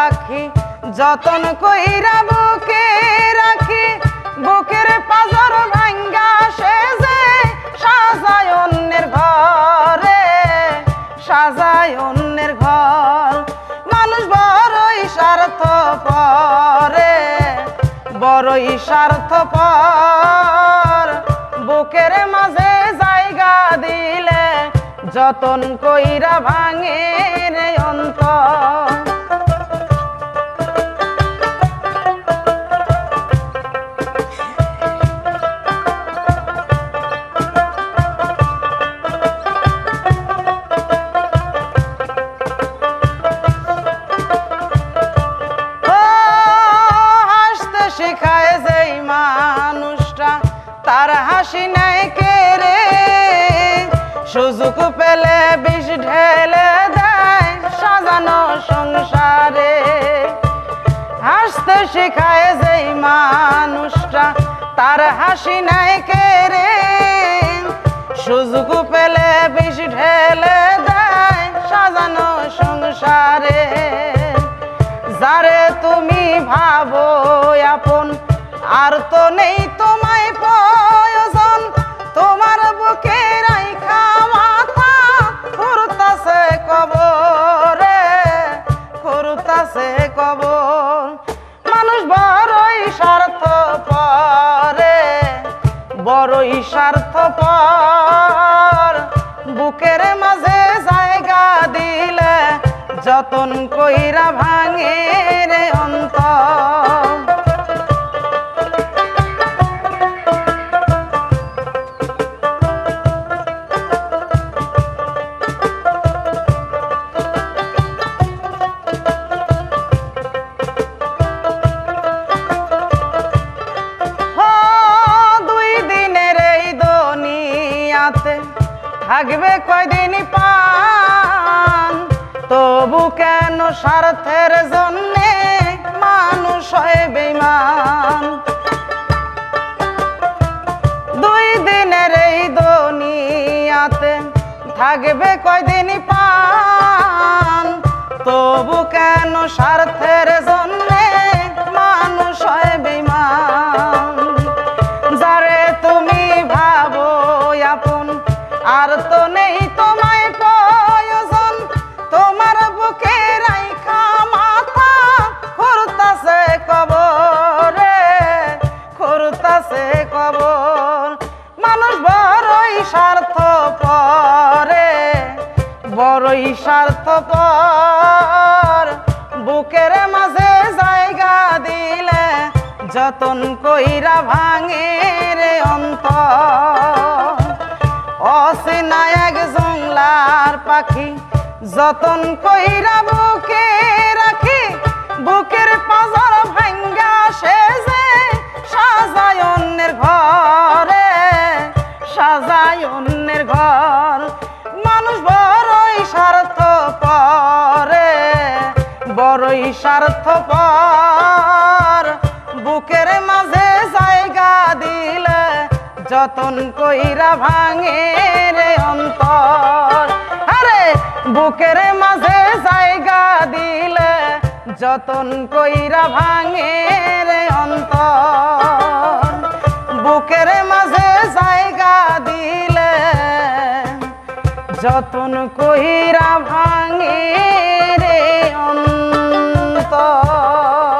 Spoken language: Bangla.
পাখি যতন কইরা বুকে রাখি, বুকের পাজর ভাঙ্গা সে যে সাজায় অন্যের ঘরে, সাজায় অন্যের ঘর। মানুষ বড়ই স্বার্থ পরে বড়ই স্বার্থ পর বুকের মাঝে জায়গা দিলে যতন কইরা ভাঙে রে অন্তর। পেলে বিষ ঢেলে দেয় সাজানো সংসারে। হাসতে শেখায় যেই মানুষটা, তার হাসি নাই কে রে? সুযোগ পেলে বিষ ঢেলে দেয় সাজানো সংসারে। যারে তুমি ভাবো আপন, আর তো নেই তোমায় বড়ই স্বার্থ পর বুকের মাঝে জায়গা দিলে যতন কইরা ভাঙে রে অন্তর। থাকবে কয়দিন পান? তবু কেন স্বার্থের জন্যে মানুষ হয় বেমান দুই দিনের এই দুনিয়াতে থাকবে কয়দিন পান? তবু কেন স্বার্থের বড়ই স্বার্থ পর বুকের মাঝে জায়গা দিলে যতন কইরা ভাঙে রে অন্ত অসেনা এক জংলার পাখি, যতন কইরা বুকে বড়ই স্বার্থ পর বুকের মাঝে জায়গা দিলে যতন কইরা ভাঙে রে অন্তর। আরে, বুকের মাঝে জায়গা দিলে যতন কইরা ভাঙে রে অন্তর। বুকের মাঝে জায়গা দিলে যতন কইরা ভাঙে রে অন্তর। ता